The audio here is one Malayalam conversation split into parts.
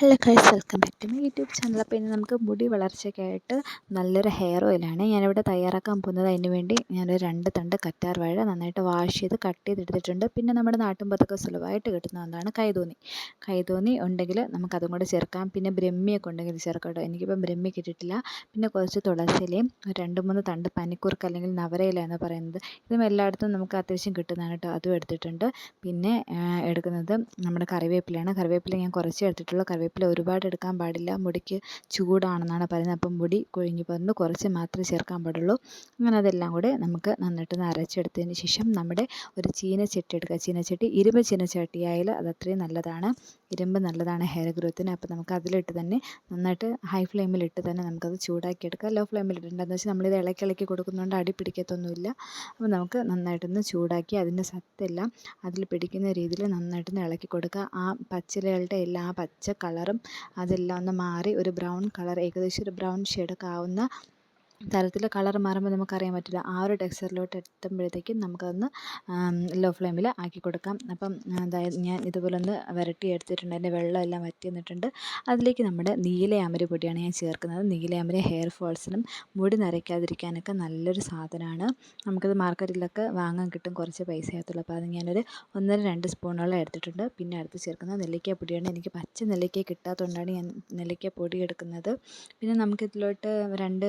Hello guys welcome back to my YouTube channel അപ്പോൾ ഇനി നമുക്ക് മുടി വളർച്ചയ്ക്കായിട്ട് നല്ലൊരു ഹെയർ ഓയിലാണ് ഞാനിവിടെ തയ്യാറാക്കാൻ പോകുന്നത് അതിന് വേണ്ടി ഞാനൊരു രണ്ട് തണ്ട് കറ്റാർ വാഴ നന്നായിട്ട് വാഷ് ചെയ്ത് കട്ട് ചെയ്തെടുത്തിട്ടുണ്ട്. പിന്നെ നമ്മുടെ നാട്ടുമ്പത്തൊക്കെ സുലഭമായിട്ട് കിട്ടുന്ന ഒന്നാണ് കൈതോന്നി. കൈതോന്നി ഉണ്ടെങ്കിൽ നമുക്കതും കൂടെ ചേർക്കാം. പിന്നെ ബ്രഹ്മിയൊക്കെ ഉണ്ടെങ്കിൽ ചേർക്കട്ടോ കേട്ടോ. എനിക്കിപ്പം ബ്രഹ്മി കിട്ടിയിട്ടില്ല. പിന്നെ കുറച്ച് തുളസിലയും രണ്ട് മൂന്ന് തണ്ട് പനിക്കൂർക്ക് അല്ലെങ്കിൽ നവരയില എന്ന് പറയുന്നത് ഇതും എല്ലായിടത്തും നമുക്ക് അത്യാവശ്യം കിട്ടുന്നതാണ് കേട്ടോ. അതും എടുത്തിട്ടുണ്ട്. പിന്നെ എടുക്കുന്നത് നമ്മുടെ കറിവേപ്പിലയാണ്. കറിവേപ്പില ഞാൻ കുറച്ച് എടുത്തിട്ടുള്ളൂ. കറിവേപ്പില കറിവേപ്പില ഒരുപാട് എടുക്കാൻ പാടില്ല. മുടിക്ക് ചൂടാണെന്നാണ് പറയുന്നത്. അപ്പം മുടി കൊഴിഞ്ഞു പോകുന്നത് കുറച്ച് മാത്രമേ ചേർക്കാൻ പാടുള്ളൂ. അങ്ങനെ അതെല്ലാം കൂടെ നമുക്ക് നന്നായിട്ടൊന്ന് അരച്ചെടുത്തതിന് ശേഷം നമ്മുടെ ഒരു ചീനച്ചട്ടി എടുക്കുക. ചീനച്ചട്ടി ഇരുമ്പ് ചീനച്ചട്ടി ആയാൽ അത് അത്രയും നല്ലതാണ്. ഇരുമ്പ് നല്ലതാണ് ഹെയർ ഗ്രോത്തിന് അപ്പോൾ നമുക്ക് അതിലിട്ട് തന്നെ നന്നായിട്ട് ഹൈ ഫ്ലെയിമിലിട്ട് തന്നെ നമുക്കത് ചൂടാക്കി എടുക്കാം ലോ ഫ്ലെയിമിൽ ഇടേണ്ടതെന്ന് വെച്ചാൽ നമ്മളിത് ഇളക്കി ഇളക്കി കൊടുക്കുന്നതുകൊണ്ട് അടി പിടിക്കത്തൊന്നുമില്ല. അപ്പോൾ നമുക്ക് നന്നായിട്ടൊന്ന് ചൂടാക്കി അതിന്റെ സത്തെല്ലാം അതിൽ പിടിക്കുന്ന രീതിയിൽ നന്നായിട്ടൊന്ന് ഇളക്കി കൊടുക്കുക. ആ പച്ചിലകളുടെ എല്ലാ പച്ച കളറും അതെല്ലാം ഒന്ന് മാറി ഒരു ബ്രൗൺ കളർ ഏകദേശം ഒരു ബ്രൗൺ ഷെയ്ഡൊക്കെ ആവുന്ന തരത്തിൽ കളർ മാറുമ്പോൾ നമുക്കറിയാൻ പറ്റില്ല. ആ ഒരു ടെക്സ്ചറിലോട്ട് എത്തുമ്പോഴത്തേക്കും നമുക്കതൊന്ന് ലോ ഫ്ലെയിമിൽ ആക്കി കൊടുക്കാം. അപ്പം അതായത് ഞാൻ ഇതുപോലെ ഒന്ന് വരട്ടി എടുത്തിട്ടുണ്ട്. അതിന്റെ വെള്ളം എല്ലാം വറ്റി വന്നിട്ടുണ്ട്. അതിലേക്ക് നമ്മുടെ നീലയാമര പൊടിയാണ് ഞാൻ ചേർക്കുന്നത്. നീലയാമര ഹെയർ ഫോൾസിനും മുടി നരയ്ക്കാതിരിക്കാനൊക്കെ നല്ലൊരു സാധനമാണ്. നമുക്കത് മാർക്കറ്റിലൊക്കെ വാങ്ങാൻ കിട്ടും കുറച്ച് പൈസ ആകത്തുള്ളൂ അപ്പോൾ അത് ഞാനൊരു ഒന്നര രണ്ട് സ്പൂണോളം എടുത്തിട്ടുണ്ട്. പിന്നെ അടുത്ത് ചേർക്കുന്നത് നെല്ലിക്ക പൊടിയാണ്. എനിക്ക് പച്ച നെല്ലിക്ക കിട്ടാത്തതുകൊണ്ടാണ് ഞാൻ നെല്ലിക്ക പൊടി എടുക്കുന്നത്. പിന്നെ നമുക്കിതിലോട്ട് രണ്ട്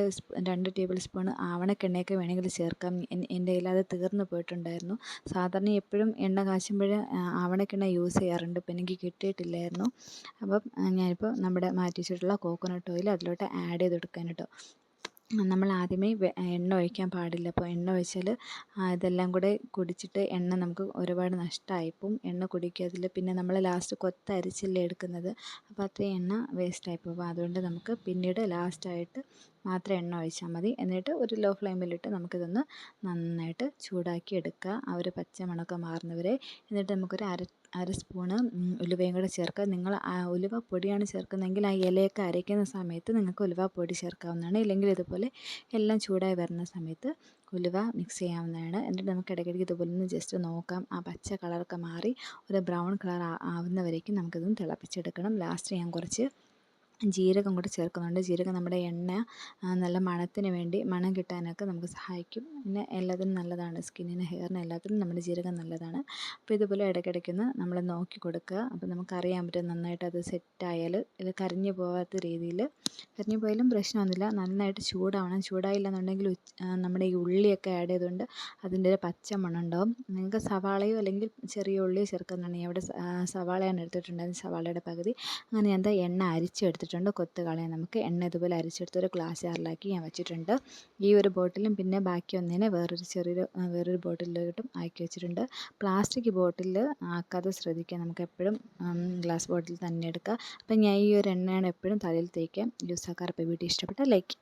രണ്ട് രണ്ട് ടേബിൾ സ്പൂൺ ആവണക്കെണ്ണയൊക്കെ വേണമെങ്കിൽ ചേർക്കാം. എന്റെ കയ്യിൽ അത് തീർന്നു പോയിട്ടുണ്ടായിരുന്നു. സാധാരണ എപ്പോഴും എണ്ണ കാച്ചുമ്പോൾ ആവണക്കെണ്ണ യൂസ് ചെയ്യാറുണ്ട്. ഇപ്പം എനിക്ക് കിട്ടിയിട്ടില്ലായിരുന്നു. അപ്പം ഞാനിപ്പോൾ നമ്മുടെ മാറ്റി വെച്ചിട്ടുള്ള കോക്കനട്ട് ഓയിൽ അതിലോട്ട് ആഡ് ചെയ്ത് കൊടുക്കാൻ കേട്ടോ. നമ്മൾ ആദ്യമേ എണ്ണ ഒഴിക്കാൻ പാടില്ല. അപ്പോൾ എണ്ണ ഒഴിച്ചാൽ ഇതെല്ലാം കൂടെ കുടിച്ചിട്ട് എണ്ണ നമുക്ക് ഒരുപാട് നഷ്ടമായിപ്പോവും എണ്ണ കുടിക്കാതില്ല. പിന്നെ നമ്മൾ ലാസ്റ്റ് കൊത്ത അരിച്ചല്ലേ എടുക്കുന്നത്. അപ്പോൾ അത്രയും എണ്ണ വേസ്റ്റായിപ്പോൾ പോകും അതുകൊണ്ട് നമുക്ക് പിന്നീട് ലാസ്റ്റായിട്ട് മാത്രം എണ്ണ ഒഴിച്ചാൽ മതി. എന്നിട്ട് ഒരു ലോ ഫ്ലെയിമിലിട്ട് നമുക്കിതൊന്ന് നന്നായിട്ട് ചൂടാക്കി എടുക്കുക ആ ഒരു പച്ച മണമൊക്കെ മാറുന്നവരെ. എന്നിട്ട് നമുക്കൊരു അര അര സ്പൂണ് ഉലുവയും കൂടെ ചേർക്കുക നിങ്ങൾ ഉലുവ പൊടിയാണ് ചേർക്കുന്നതെങ്കിൽ ആ ഇലയൊക്കെ അരയ്ക്കുന്ന സമയത്ത് നിങ്ങൾക്ക് ഉലുവ പൊടി ചേർക്കാവുന്നതാണ്. ഇല്ലെങ്കിൽ ഇതുപോലെ എല്ലാം ചൂടായി വരുന്ന സമയത്ത് ഉലുവ മിക്സ് ചെയ്യാവുന്നതാണ്. എന്നിട്ട് നമുക്ക് ഇടയ്ക്കിടയ്ക്ക് ഇതുപോലെ ഒന്ന് ജസ്റ്റ് നോക്കാം. ആ പച്ച കളറൊക്കെ മാറി ഒരു ബ്രൗൺ കളർ ആവുന്നവരേക്കും നമുക്കിതൊന്ന് തിളപ്പിച്ചെടുക്കണം. ലാസ്റ്റ് ഞാൻ കുറച്ച് ജീരകം കൂടെ ചേർക്കുന്നുണ്ട്. ജീരകം നമ്മുടെ എണ്ണ നല്ല മണത്തിന് വേണ്ടി മണം കിട്ടാനൊക്കെ നമുക്ക് സഹായിക്കും. പിന്നെ എല്ലാത്തിനും നല്ലതാണ്. സ്കിന്നിന് ഹെയറിന് എല്ലാത്തിനും നമ്മുടെ ജീരകം നല്ലതാണ്. അപ്പോൾ ഇതുപോലെ ഇടയ്ക്കിടയ്ക്കൊന്ന് നമ്മൾ നോക്കി കൊടുക്കുക. അപ്പോൾ നമുക്കറിയാൻ പറ്റും നന്നായിട്ട് അത് സെറ്റായാൽ ഇത് കരിഞ്ഞു പോകാത്ത രീതിയിൽ. കരിഞ്ഞു പോയാലും പ്രശ്നമൊന്നുമില്ല. നന്നായിട്ട് ചൂടാവണം. ചൂടായില്ല എന്നുണ്ടെങ്കിൽ നമ്മുടെ ഈ ഉള്ളിയൊക്കെ ആഡ് ചെയ്തുകൊണ്ട് അതിന്റെ ഒരു പച്ച മണം ഉണ്ടാവും. നിങ്ങൾക്ക് സവാളയോ അല്ലെങ്കിൽ ചെറിയ ഉള്ളിയോ ചേർക്കുന്നുണ്ടെങ്കിൽ അവിടെ സവാളയാണ് എടുത്തിട്ടുണ്ടായിരുന്നത്. സവാളയുടെ പകുതി. അങ്ങനെ എന്താ എണ്ണ അരിച്ചെടുത്തിട്ട് വെച്ചിട്ടുണ്ട്. കൊത്ത് കളയാൻ നമുക്ക് എണ്ണ ഇതുപോലെ അരിച്ചെടുത്ത് ഒരു ഗ്ലാസ് ജാറിലാക്കി ഞാൻ വെച്ചിട്ടുണ്ട്. ഈ ഒരു ബോട്ടിലും പിന്നെ ബാക്കി ഒന്നിനെ വേറൊരു ചെറിയൊരു വേറൊരു ബോട്ടിലോട്ടും ആക്കി വെച്ചിട്ടുണ്ട്. പ്ലാസ്റ്റിക് ബോട്ടിൽ ആക്കാതെ ശ്രദ്ധിക്കുക. നമുക്ക് എപ്പോഴും ഗ്ലാസ് ബോട്ടിൽ തന്നെ എടുക്കുക. അപ്പം ഞാൻ ഈ ഒരു എണ്ണയാണ് എപ്പോഴും തലയിൽ തേക്കാൻ യൂസ് ആക്കാറ് വീട്ടിൽ ഇഷ്ടപ്പെട്ട ലൈക്ക്